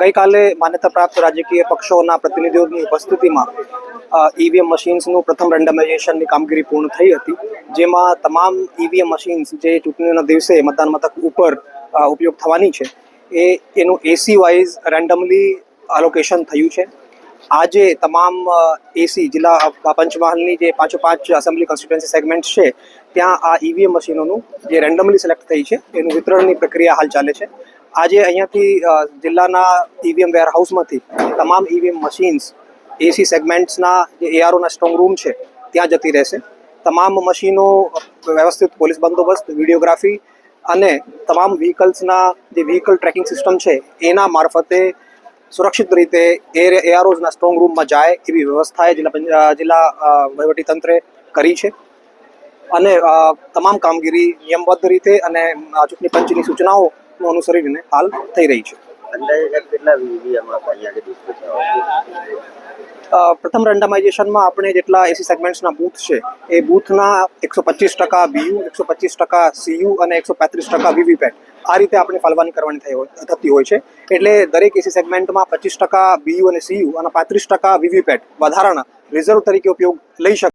ગઈકાલે માન્યતા પ્રાપ્ત રાજકીય પક્ષોના પ્રતિનિધિઓની ઉપસ્થિતિમાં ઈવીએમ મશીન્સનું પ્રથમ રેન્ડમાઇઝેશનની કામગીરી પૂર્ણ થઈ હતી, જેમાં તમામ ઈવીએમ મશીન્સ જે ચૂંટણીના દિવસે મતદાન મથક ઉપર ઉપયોગ થવાની છે, એ, એનું એસી વાઇઝ રેન્ડમલી અલોકેશન થયું છે. આજે તમામ એસી જિલ્લા પંચમહાલની જે પાંચો પાંચ એસેમ્બલી કોન્સ્ટિટ્યુન્સી સેગમેન્ટ છે, ત્યાં આ ઈવીએમ મશીનોનું જે રેન્ડમલી સિલેક્ટ થઈ છે, એનું વિતરણની પ્રક્રિયા હાલ ચાલે છે. આજે અહીંયાથી જિલ્લાના ઈવીએમ વેરહાઉસમાંથી તમામ ઈવીએમ મશીન્સ એસી સેગમેન્ટ્સના જે એઆરઓના સ્ટ્રોંગ રૂમ છે, ત્યાં જતી રહેશે. તમામ મશીનો વ્યવસ્થિત પોલીસ બંદોબસ્ત વિડીયોગ્રાફી અને તમામ વ્હીકલ્સના જે વ્હીકલ ટ્રેકિંગ સિસ્ટમ છે, એના મારફતે સુરક્ષિત રીતે એ એઆરઓઝના સ્ટ્રોંગ રૂમમાં જાય એવી વ્યવસ્થાએ જિલ્લા જિલ્લા વહીવટીતંત્રે કરી છે. અને તમામ કામગીરી નિયમબદ્ધ રીતે અને ચૂંટણી પંચની અનુસરીને હાલ થઈ રહી છે. પ્રથમ રેન્ડમાઇઝેશનમાં આપણે જેટલા એસી સેગમેન્ટ્સના બૂથ છે એ બૂથના એકસો પચીસ ટકા બીયુ એકસો પચીસ ટકા સીયુ અને એકસો પાંત્રીસ ટકા વીવીપેટ આ રીતે આપણે ફાલવાની કરવાની થતી હોય છે. એટલે દરેક એસી સેગમેન્ટમાં પચીસ ટકા બીયુ અને સીયુ અને પાંત્રીસ ટકા વીવીપેટ વધારાના રિઝર્વ તરીકે ઉપયોગ લઈ શકે